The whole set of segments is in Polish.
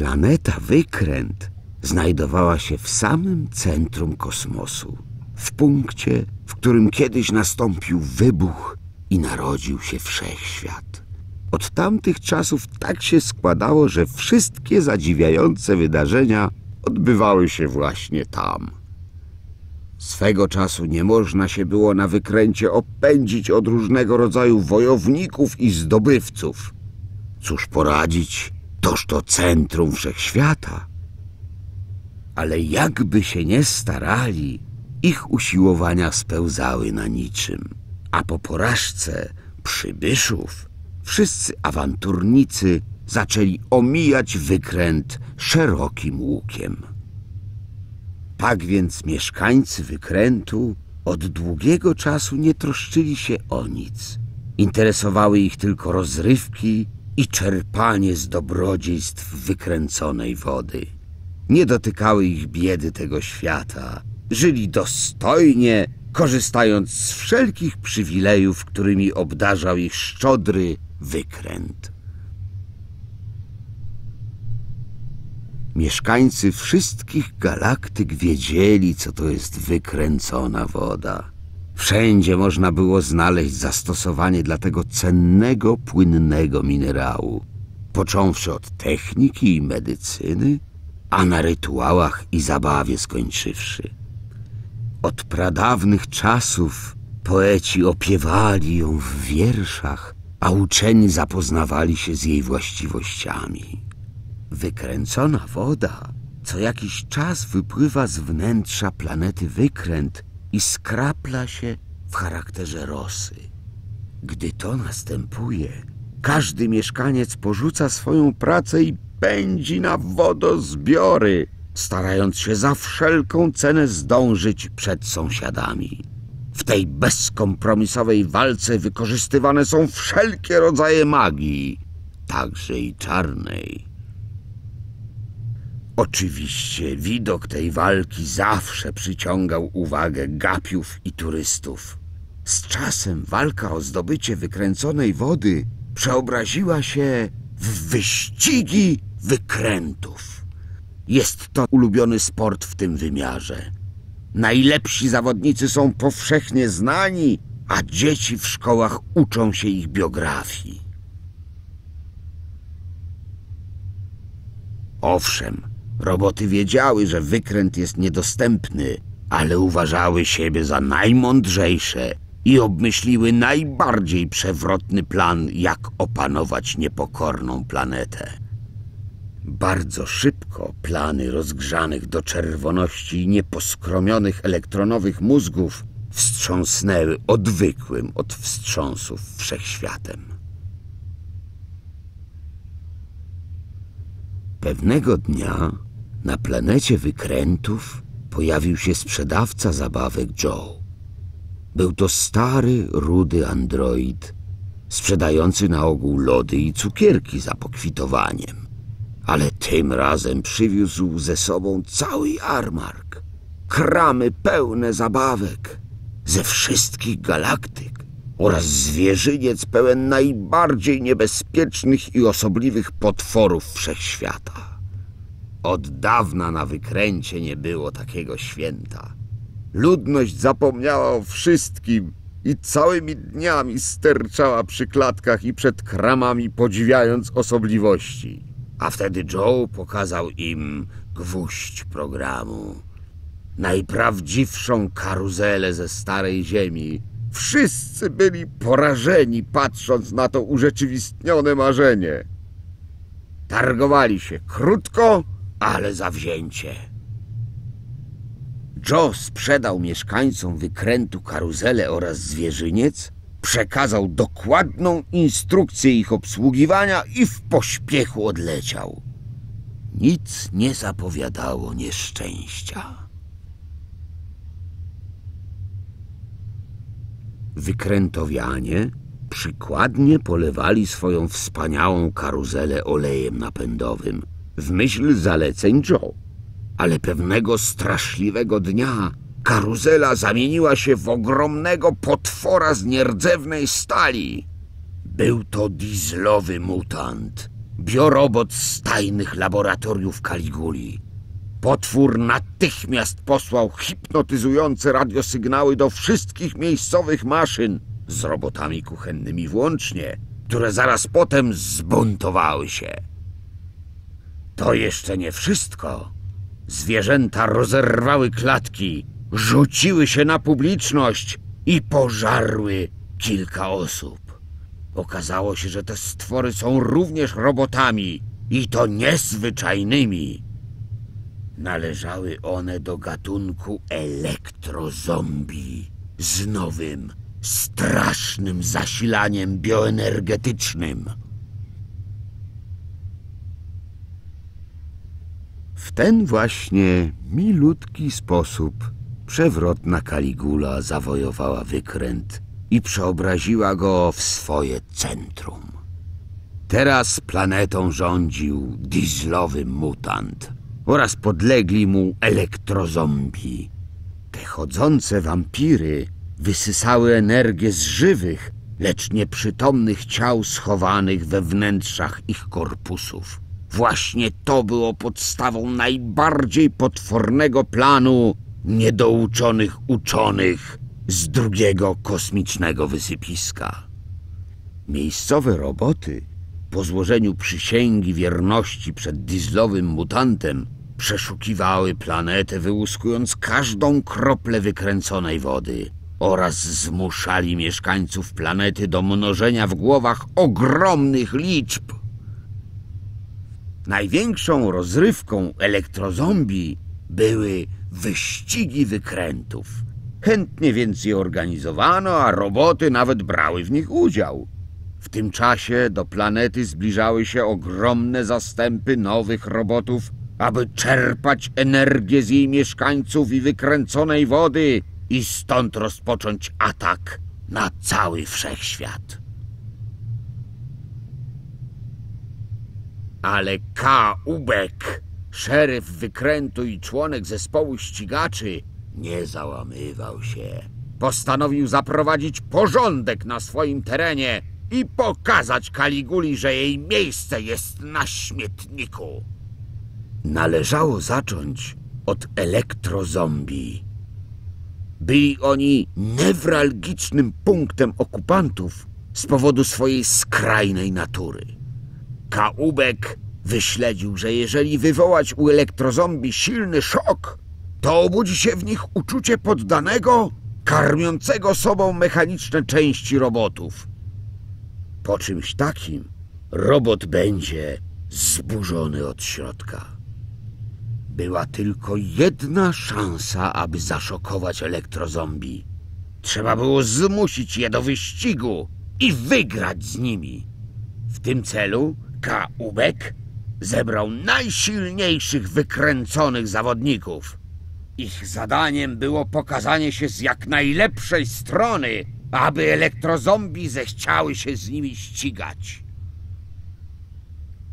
planeta Wykręt znajdowała się w samym centrum kosmosu, w punkcie, w którym kiedyś nastąpił wybuch i narodził się wszechświat. Od tamtych czasów tak się składało, że wszystkie zadziwiające wydarzenia odbywały się właśnie tam. Swego czasu nie można się było na wykręcie opędzić od różnego rodzaju wojowników i zdobywców. Cóż poradzić, toż to centrum wszechświata. Ale jakby się nie starali, ich usiłowania spełzały na niczym. A po porażce przybyszów wszyscy awanturnicy zaczęli omijać wykręt szerokim łukiem. Tak więc mieszkańcy wykrętu od długiego czasu nie troszczyli się o nic. Interesowały ich tylko rozrywki i czerpanie z dobrodziejstw wykręconej wody. Nie dotykały ich biedy tego świata. Żyli dostojnie, korzystając z wszelkich przywilejów, którymi obdarzał ich szczodry wykręt. Mieszkańcy wszystkich galaktyk wiedzieli, co to jest wykręcona woda. Wszędzie można było znaleźć zastosowanie dla tego cennego, płynnego minerału, począwszy od techniki i medycyny, a na rytuałach i zabawie skończywszy. Od pradawnych czasów poeci opiewali ją w wierszach, a uczeni zapoznawali się z jej właściwościami. Wykręcona woda co jakiś czas wypływa z wnętrza planety Wykręt i skrapla się w charakterze rosy. Gdy to następuje, każdy mieszkaniec porzuca swoją pracę i pędzi na wodozbiory, starając się za wszelką cenę zdążyć przed sąsiadami. W tej bezkompromisowej walce wykorzystywane są wszelkie rodzaje magii, także i czarnej. Oczywiście widok tej walki zawsze przyciągał uwagę gapiów i turystów. Z czasem walka o zdobycie wykręconej wody przeobraziła się w wyścigi wykrętów. Jest to ulubiony sport w tym wymiarze. Najlepsi zawodnicy są powszechnie znani, a dzieci w szkołach uczą się ich biografii. Owszem, roboty wiedziały, że wykręt jest niedostępny, ale uważały siebie za najmądrzejsze i obmyśliły najbardziej przewrotny plan, jak opanować niepokorną planetę. Bardzo szybko plany rozgrzanych do czerwoności nieposkromionych elektronowych mózgów wstrząsnęły odwykłym od wstrząsów wszechświatem. Pewnego dnia na planecie wykrętów pojawił się sprzedawca zabawek Joe. Był to stary, rudy android, sprzedający na ogół lody i cukierki za pokwitowaniem. Ale tym razem przywiózł ze sobą cały jarmark. Kramy pełne zabawek ze wszystkich galaktyk oraz zwierzyniec pełen najbardziej niebezpiecznych i osobliwych potworów wszechświata. Od dawna na wykręcie nie było takiego święta. Ludność zapomniała o wszystkim i całymi dniami sterczała przy klatkach i przed kramami, podziwiając osobliwości. A wtedy Joe pokazał im gwóźdź programu. Najprawdziwszą karuzelę ze starej ziemi. Wszyscy byli porażeni, patrząc na to urzeczywistnione marzenie. Targowali się krótko, ale zawzięcie. Joe sprzedał mieszkańcom wykrętu karuzelę oraz zwierzyniec, przekazał dokładną instrukcję ich obsługiwania i w pośpiechu odleciał. Nic nie zapowiadało nieszczęścia. Wykrętowianie przykładnie polewali swoją wspaniałą karuzelę olejem napędowym w myśl zaleceń Joe. Ale pewnego straszliwego dnia karuzela zamieniła się w ogromnego potwora z nierdzewnej stali. Był to dieslowy mutant, biorobot z tajnych laboratoriów Kaliguli. Potwór natychmiast posłał hipnotyzujące radiosygnały do wszystkich miejscowych maszyn, z robotami kuchennymi włącznie, które zaraz potem zbuntowały się. To jeszcze nie wszystko. Zwierzęta rozerwały klatki, rzuciły się na publiczność i pożarły kilka osób. Okazało się, że te stwory są również robotami i to niezwyczajnymi. Należały one do gatunku elektrozombie z nowym, strasznym zasilaniem bioenergetycznym. W ten właśnie milutki sposób przewrotna Kaligula zawojowała wykręt i przeobraziła go w swoje centrum. Teraz planetą rządził dieslowy mutant oraz podlegli mu elektrozombie. Te chodzące wampiry wysysały energię z żywych, lecz nieprzytomnych ciał schowanych we wnętrzach ich korpusów. Właśnie to było podstawą najbardziej potwornego planu niedouczonych uczonych z drugiego kosmicznego wysypiska. Miejscowe roboty, po złożeniu przysięgi wierności przed dieslowym mutantem, przeszukiwały planetę, wyłuskując każdą kroplę wykręconej wody oraz zmuszali mieszkańców planety do mnożenia w głowach ogromnych liczb. Największą rozrywką elektrozombie były wyścigi wykrętów. Chętnie więc je organizowano, a roboty nawet brały w nich udział. W tym czasie do planety zbliżały się ogromne zastępy nowych robotów, aby czerpać energię z jej mieszkańców i wykręconej wody i stąd rozpocząć atak na cały wszechświat. Ale K. Ubek, szeryf wykrętu i członek zespołu ścigaczy, nie załamywał się. Postanowił zaprowadzić porządek na swoim terenie i pokazać Kaliguli, że jej miejsce jest na śmietniku. Należało zacząć od elektrozombie. Byli oni newralgicznym punktem okupantów z powodu swojej skrajnej natury. Kaubek wyśledził, że jeżeli wywołać u elektrozombie silny szok, to obudzi się w nich uczucie poddanego, karmiącego sobą mechaniczne części robotów. Po czymś takim robot będzie zburzony od środka. Była tylko jedna szansa, aby zaszokować elektrozombie. Trzeba było zmusić je do wyścigu i wygrać z nimi. W tym celu K. Ubek zebrał najsilniejszych wykręconych zawodników. Ich zadaniem było pokazanie się z jak najlepszej strony, aby elektrozombie zechciały się z nimi ścigać.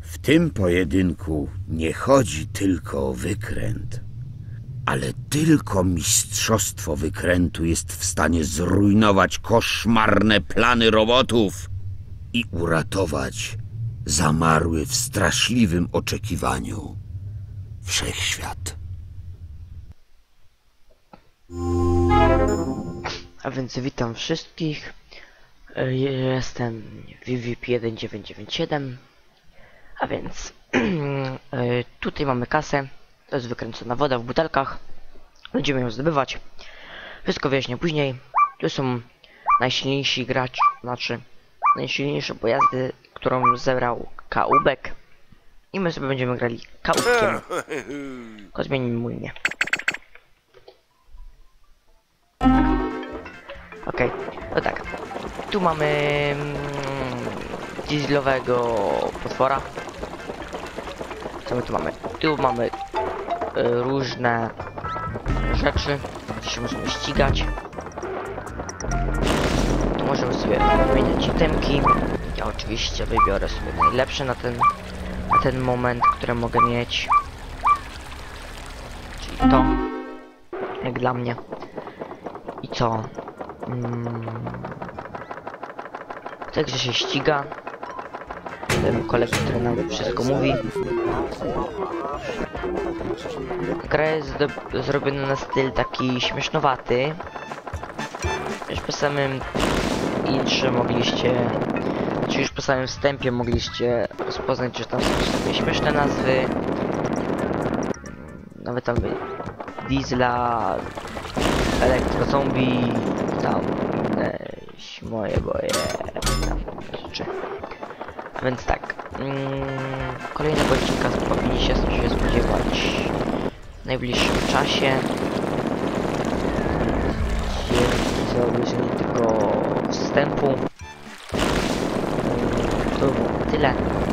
W tym pojedynku nie chodzi tylko o wykręt, ale tylko mistrzostwo wykrętu jest w stanie zrujnować koszmarne plany robotów i uratować zamarły w straszliwym oczekiwaniu wszechświat. A więc witam wszystkich. Jestem VVP1997. A więc tutaj mamy kasę. To jest wykręcona woda w butelkach. Będziemy ją zdobywać. Wszystko wyjaśnię później. Tu są najsilniejsi gracz, znaczy najsilniejsze pojazdy, którą zebrał Kaubek. I my sobie będziemy grali Kaubkiem. Tylko zmienimy mój imię. Okej, no tak. Tu mamy mm, dieslowego potwora. Co my tu mamy? Tu mamy y, różne rzeczy, się możemy ścigać. Możemy sobie wymieniać itemki. Ja oczywiście wybiorę sobie najlepsze na ten, na ten moment, które mogę mieć. Czyli to, jak dla mnie. I co? Mm. Także się ściga. głosem kolegi, który nam wszystko mówi. Gra jest zrobiona na styl taki śmiesznowaty. Już po samym intrze mogliście, czy już po samym wstępie mogliście rozpoznać, że tam są sobie śmieszne nazwy. Nawet tam Diesla, Elektro Zombie, tam inne moje boje rzeczy. Więc tak, mm, kolejnego odcinka powinniście się spodziewać w najbliższym czasie. Dzięki za obejrzenie wstępu. Mm, To było tyle. Papatki.